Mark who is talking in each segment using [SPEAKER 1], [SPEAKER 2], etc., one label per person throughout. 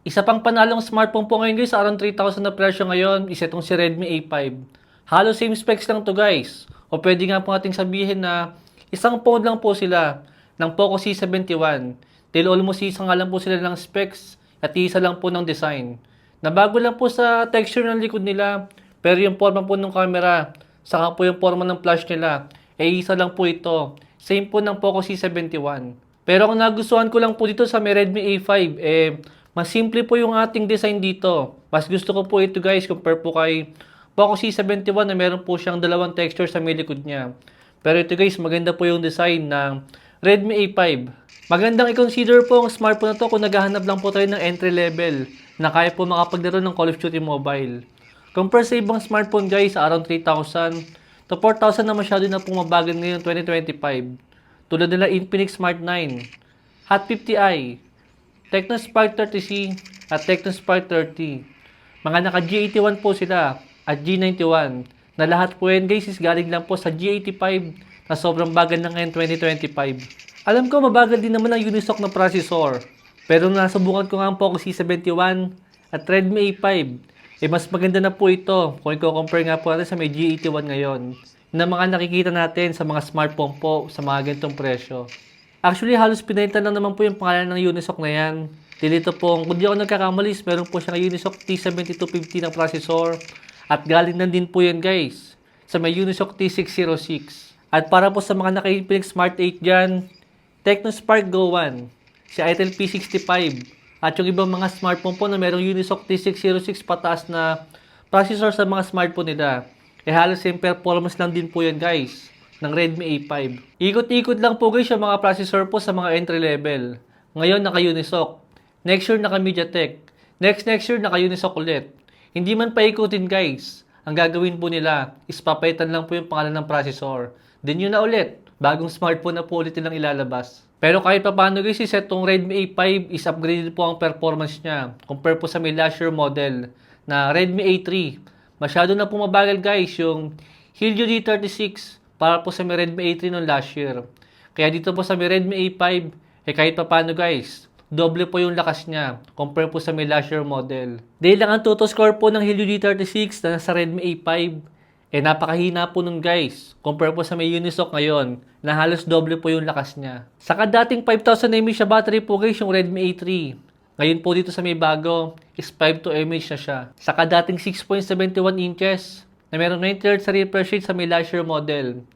[SPEAKER 1] Isa pang panalong smartphone po ngayon guys, around 3,000 na presyo ngayon, isa itong si Redmi A5. Halos same specs lang to guys. O pwede nga po nating sabihin na isang phone lang po sila ng Poco C71. Till almost isa nga lang po sila ng specs at isa lang po ng design. Nabago lang po sa texture ng likod nila, pero yung forma po ng camera, saka po yung forma ng flash nila, eh isa lang po ito. Same po ng Poco C71. Pero kung nagustuhan ko lang po dito sa may Redmi A5, eh, mas simple po yung ating design dito. Mas gusto ko po ito guys, compare po kay Poco C71 na meron po siyang dalawang texture sa may likod niya. Pero ito guys, maganda po yung design ng Redmi A5. Magandang i-consider po ang smartphone na to kung naghahanap lang po tayo ng entry level na kaya po makapaglaro ng Call of Duty Mobile. Compare sa ibang smartphone guys, around 3,000 to 4,000 na masyado na pong mabagal ngayon 2025. Tulad nila Infinix Smart 9, Hot 50i, Tecno Spark 30C at Tecno Spark 30. Mga naka G81 po sila at G91 na lahat po yan guys is galing lang po sa G85 na sobrang bagal na ngayon 2025. Alam ko mabagal din naman ang Unisoc na processor pero nasubukan ko nga ang Poco C71 at Redmi A5 eh mas maganda na po ito kung i-compare nga po natin sa may G81 ngayon na mga nakikita natin sa mga smartphone po sa mga ganitong presyo. Actually, halos pinalitan lang naman po yung pangalan ng Unisoc na yan. Dito pong, kung di ako nagkakamali, meron po siyang Unisoc T7250 na processor. At galing na din po yan guys, sa may Unisoc T606. At para po sa mga naka-Infinix Smart 8 dyan, Tecno Spark Go 1, si Itel P65, at yung ibang mga smartphone po na merong Unisoc T606 pataas na processor sa mga smartphone nila. Eh halos same performance lang din po yan guys ng Redmi A5. Ikot-ikot lang po guys yung mga processor po sa mga entry level. Ngayon naka Unisoc. Next year naka MediaTek. Next next year naka Unisoc ulit. Hindi man paikutin guys. Ang gagawin po nila is papaitan lang po yung pangalan ng processor. Then yun na ulit. Bagong smartphone na po ulit nilang ilalabas. Pero kahit pa paano guys, is itong Redmi A5 is upgraded po ang performance niya compare po sa may last year model na Redmi A3. Masyado na po mabagal guys yung Helio D36 para po sa may Redmi A3 noong last year. Kaya dito po sa may Redmi A5, eh kahit pa paano guys, doble po yung lakas niya compare po sa may last year model. Dahil lang ang total score po ng Helio D36 na nasa Redmi A5, eh napakahina po nun guys. Compare po sa may Unisoc ngayon, na halos doble po yung lakas niya. Saka dating 5,000 mAh battery po guys yung Redmi A3. Ngayon po dito sa may bago, is 5 to mAh na siya. Saka dating 6.71 inches, na meron 90 Hz sa refresh rate sa may last year model.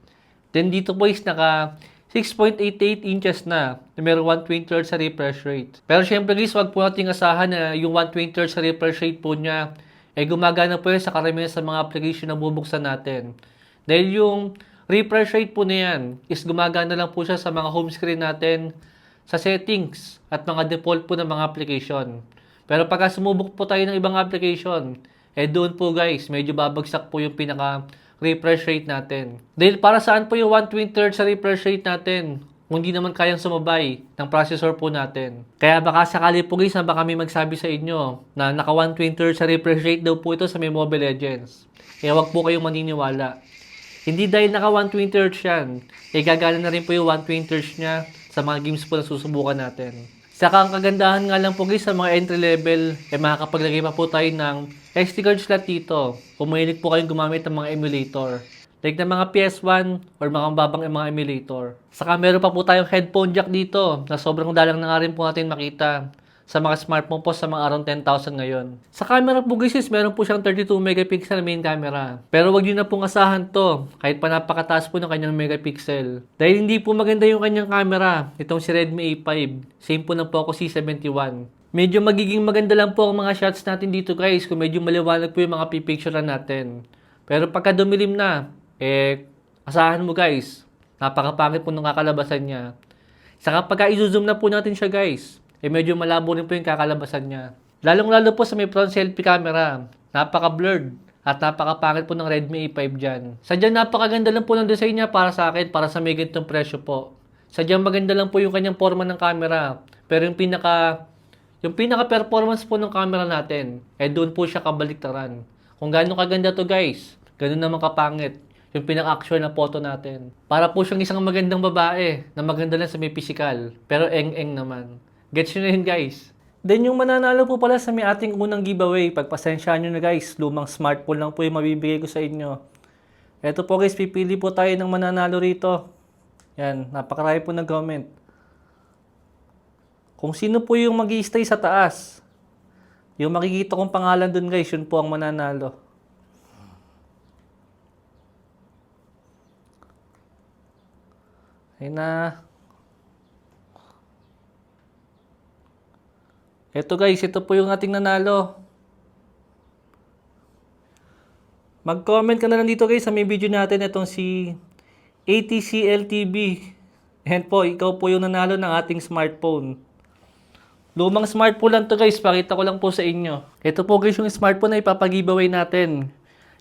[SPEAKER 1] Then dito po is naka 6.88 inches na, na meron 120 Hz sa refresh rate. Pero syempre guys, wag po nating asahan na yung 120 Hz sa refresh rate po niya, eh gumagana po yan sa karamihan sa mga application na bubuksan natin. Dahil yung refresh rate po na yan is gumagana lang po siya sa mga home screen natin, sa settings, at mga default po ng mga application. Pero pagka sumubok po tayo ng ibang application, eh doon po guys, medyo babagsak po yung pinaka refresh rate natin. Dahil para saan po yung 120 Hz sa refresh rate natin? Kung hindi naman kayang sumabay ng processor po natin. Kaya baka sakali po guys na baka may magsabi sa inyo na naka 120 Hz sa refresh rate daw po ito sa Mobile Legends. Eh wag po kayong maniniwala. Hindi dahil naka 120 Hz yan, eh gagana na rin po yung 120 Hz niya sa mga games po na susubukan natin. Saka ang kagandahan nga lang po guys sa mga entry level, eh makakapaglagay pa po tayo ng SD card slot dito. Kung mahilig po kayong gumamit ng mga emulator. Like ng mga PS1 or mga babang mga emulator. Saka meron pa po tayong headphone jack dito na sobrang dalang na nga rin po natin makita sa mga smartphone po sa mga around 10,000 ngayon. Sa camera po guys meron po siyang 32 megapixel main camera. Pero wag niyo na pong asahan to kahit pa napakataas po ng kanyang megapixel. Dahil hindi po maganda yung kanyang camera, itong si Redmi A5. Same po ng Poco C71. Medyo magiging maganda lang po ang mga shots natin dito guys kung medyo maliwanag po yung mga pipicturean natin. Pero pagka dumilim na, eh, asahan mo guys, napakapangit po ng kakalabasan niya. Saka pagka i-zoom na po natin siya guys, eh medyo malabo rin po yung kakalabasan niya. Lalong-lalo po sa may front selfie camera, napaka-blurred at napakapangit po ng Redmi A5 dyan. Sadyang napakaganda lang po ng design niya para sa akin, para sa may ganitong presyo po. Sadyang maganda lang po yung kanyang forma ng camera. Pero yung pinaka yung pinaka performance po ng camera natin, eh doon po siya kabaliktaran. Kung gaano kaganda to guys, ganun naman kapangit yung pinaka-actual na photo natin. Para po siyang isang magandang babae na maganda lang sa may physical, pero eng-eng naman. Gets nyo na yun guys. Then yung mananalo po pala sa may ating unang giveaway, pagpasensyaan nyo na guys, lumang smartphone lang po yung mabibigay ko sa inyo. Eto po guys, pipili po tayo ng mananalo rito. Yan, napakarami po nag-comment. Kung sino po yung mag stay sa taas, yung makikita kong pangalan dun guys, yun po ang mananalo. Ayun na. Ito guys, ito po yung ating nanalo. Mag-comment ka na lang dito guys sa may video natin itong si ATCLTV. Yan po, ikaw po yung nanalo ng ating smartphone. Lumang smartphone lang to guys, pakita ko lang po sa inyo. Ito po guys yung smartphone na ipapag-giveaway natin.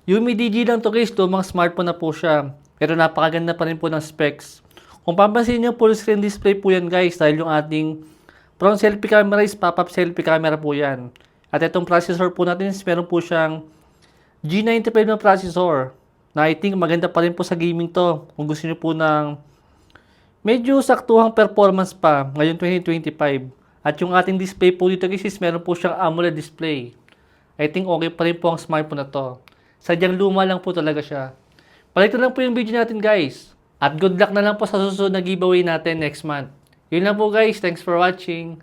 [SPEAKER 1] Yumi DG lang to guys, lumang smartphone na po siya. Pero napakaganda pa rin po ng specs. Kung papansin nyo, full screen display po yan guys dahil yung ating front selfie camera is pop-up selfie camera po yan. At itong processor po natin is meron po siyang G95 na processor na I think maganda pa rin po sa gaming to. Kung gusto niyo po ng medyo saktuhang performance pa ngayon 2025. At yung ating display po dito guys is meron po siyang AMOLED display. I think okay pa rin po ang smartphone na to. Sadyang luma lang po talaga siya. Palito lang po yung video natin guys. At good luck na lang po sa susunod na giveaway natin next month. Yun lang po guys. Thanks for watching.